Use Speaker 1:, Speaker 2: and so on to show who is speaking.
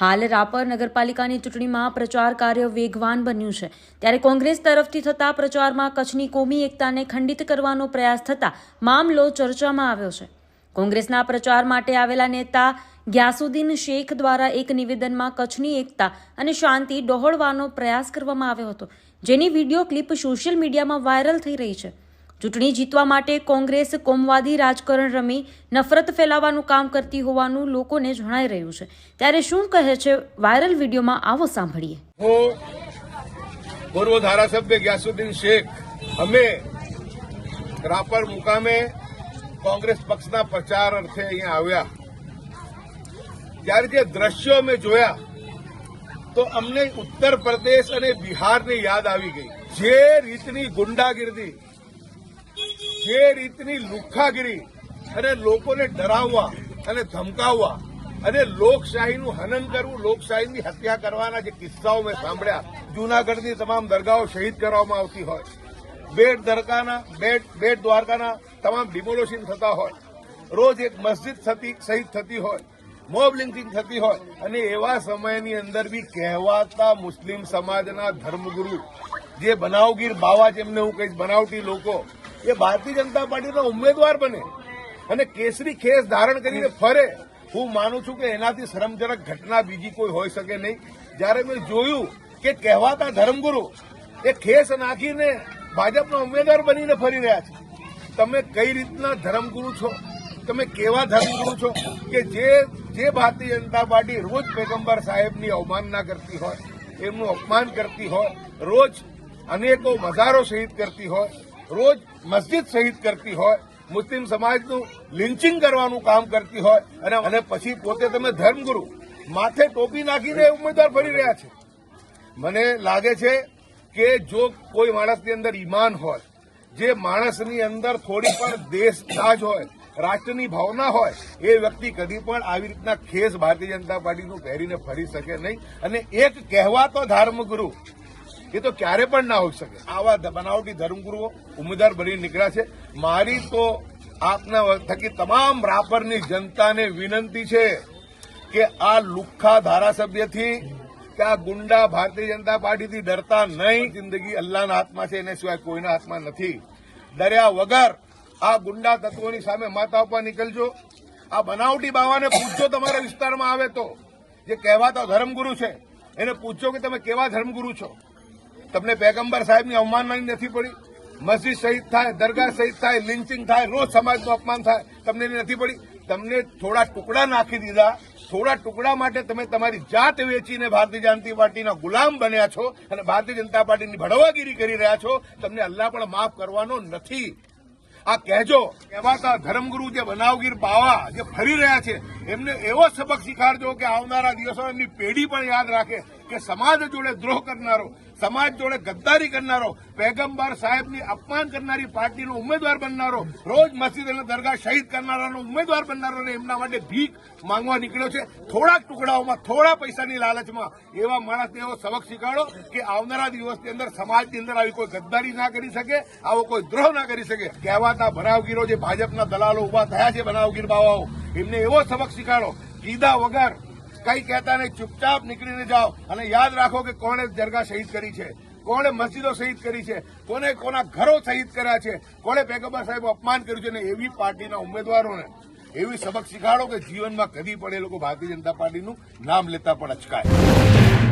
Speaker 1: હાલ રાપર નગરપાલિકાની ચૂંટણીમાં પ્રચાર કાર્ય વેગવાન બન્યું છે. ત્યારે કોંગ્રેસ તરફથી થતા પ્રચારમાં કચ્છની કોમી એકતાને ખંડિત કરવાનો પ્રયાસ થતા મામલો ચર્ચામાં આવ્યો છે. કોંગ્રેસના પ્રચાર માટે આવેલા નેતા ગ્યાસુદ્દીન શેખ દ્વારા એક નિવેદનમાં કચ્છની એકતા અને શાંતિ ડહોળવાનો પ્રયાસ કરવામાં આવ્યો હતો. જેની વીડિયો ક્લિપ સોશિયલ મીડિયામાં વાયરલ થઈ રહી છે. ચૂંટણી જીતવા માટે કોંગ્રેસ, કોમવાદી, રાજકારણ રમી નફરત ફેલાવવાનું કામ કરતી હોવાનું લોકોને જણાઈ રહ્યું છે. ત્યારે શું કહે છે વાયરલ વિડીયોમાં આવો સાંભળીએ.
Speaker 2: હું પૂર્વ ધારાસભ્ય ગ્યાસુદ્દીન શેખ, અમે રાપર મુકામે કોંગ્રેસ પક્ષના પ્રચાર અર્થે અહીંયા આવ્યા. ત્યારે જે દ્રશ્યો અમે જોયા, તો અમને ઉત્તર પ્રદેશ અને બિહારની યાદ આવી ગઈ. જે રીતની ગુંડાગીરી જે રીતની લુખ્ખાગીરી અને લોકોને ડરાવવા અને ધમકાવવા અને લોકશાહીનું હનન કરવું, લોકશાહીની હત્યા કરવાના જે કિસ્સાઓ મેં સાંભળ્યા, જૂનાગઢની તમામ દરગાહો શહીદ કરવામાં આવતી હોય, બેટ દરકાના બેટ બેટ દ્વારકાના તમામ ડિમોલોશન થતા હોય, રોજ એક મસ્જિદ થતી, શહીદ થતી હોય, મોબ લિંકિંગ થતી હોય અને એવા સમયની અંદર બી કહેવાતા મુસ્લિમ સમાજના ધર્મગુરુ, જે બનાવગીર બાવા જેમને હું કહીશ, બનાવટી લોકો એ ભારતીય જનતા પાર્ટીના ઉમેદવાર બને અને કેસરી ખેસ ધારણ કરીને ફરે, હું માનું છું કે એનાથી શરમજનક ઘટના બીજી કોઈ હોઈ શકે નહીં. જ્યારે મેં જોયું કે કહેવાતા ધર્મગુરુ એ ખેસ નાખીને ભાજપના ઉમેદવાર બનીને ફરી રહ્યા છે. તમે કઈ રીતના ધર્મગુરુ છો? તમે કેવા ધર્મગુરુ છો કે જે જે ભારતીય જનતા પાર્ટી રોજ પેગંબર સાહેબની અવમાનના કરતી હોય, એમનું અપમાન કરતી હોય, રોજ અનેકો મજારો શહીદ કરતી હોય રોજ મસ્જિદ શહીદ કરતી હોય, મુસ્લિમ સમાજનું લિન્ચિંગ કરવાનું કામ કરતી હોય, અને અને પછી પોતે તમે ધર્મગુરુ, માથે ટોપી નાખીને ઉમેદવાર ફરી રહ્યા છે. મને લાગે છે કે જો કોઈ માણસની અંદર ઈમાન હોય, જે માણસની અંદર થોડી પણ દેશદાજ હોય, રાષ્ટ્રની ભાવના હોય, એ વ્યક્તિ કદી પણ આવી રીતના ખેસ ભારતીય જનતા પાર્ટીનું પહેરીને ફરી શકે નહીં. અને એક કહેવાતો ધર્મગુરુ એ તો ક્યારે પણ ના હોઈ શકે. આવા બનાવટી ધર્મગુરુઓ ઉમેદવાર બની નીકળ્યા છે. મારી તો આપના થકી તમામ રાપરની જનતાને વિનંતી છે કે આ લુખ્ખા ધારાસભ્યથી, કે આ ગુંડા ભારતીય જનતા પાર્ટીથી ડરતા નહીં. જિંદગી અલ્લાહના હાથમાં છે, એને સિવાય કોઈના હાથમાં નથી. ડર્યા વગર આ ગુંડા તત્વોની સામે માતા ઉપર નીકળજો. આ બનાવટી બાવાને પૂછજો તમારા વિસ્તારમાં આવે તો. જે કહેવાતા ધર્મગુરુ છે. એને પૂછજો કે તમે કેવા ધર્મગુરુ છો? તમને પેગંબર સાહેબની અવમાનના નથી પડી? મસ્જિદ શહીદ થાય, દરગાહ શહીદ થાય લિન્ચિંગ થાય, રોજ સમાજનું અપમાન થાય, તમને નથી પડી? તમને થોડા ટુકડા નાખી દીધા, થોડા ટુકડા માટે તમે તમારી જાત વેચીને ભારતીય જનતા પાર્ટીના ગુલામ બન્યા છો અને ભારતીય જનતા પાર્ટીની ભડવાગીરી કરી રહ્યા છો, તમને અલ્લાહ પણ માફ કરવાનો નથી. આ કહેજો, કહેવાતા ધર્મગુરુ જે બનાવગીર બાવા જે ફરી રહ્યા છે, એમને એવો સબક શીખાડજો કે આવનારા દિવસો એમની પેઢી પણ યાદ રાખે. કે સમાજ જોડે દ્રોહ કરનારો, સમાજ જોડે ગદ્દારી કરનારો, પેગંબર સાહેબની અપમાન કરનારી પાર્ટીનો ઉમેદવાર બનનારો, રોજ મસ્જિદ અને દરગાહ શહીદ કરનારાનો ઉમેદવાર બનનારો અને એમના માટે ભીખ માંગવા નીકળ્યો છે. થોડાક ટુકડાઓમાં, થોડા પૈસાની લાલચમાં એવા માણસને એવો સબક શીખવાડો કે આવનારા દિવસની અંદર સમાજની અંદર આવી કોઈ ગદ્દારી ના કરી શકે, આવો કોઈ દ્રોહ ના કરી શકે. કહેવાતા બનાવગીરો જે ભાજપના દલાલો ઊભા થયા છે, બનાવગીર બાવાઓ, એમને એવો સબક શીખવાડો કીધા વગર કઈ કહેતા નહીં, ચૂપચાપ નીકળીને જાઓ. અને યાદ રાખો કે કોણે દરગાહ શહીદ કરી છે. કોણે મસ્જિદો શહીદ કરી છે. કોને કોના ઘરો શહીદ કર્યા છે. કોણે પેગંબર સાહેબ અપમાન કર્યું છે. અને એવી પાર્ટીના ઉમેદવારોને એવી સબક શીખાડો કે જીવનમાં કદી પણ એ લોકો ભારતીય જનતા પાર્ટીનું નામ લેતા પણ અચકાય.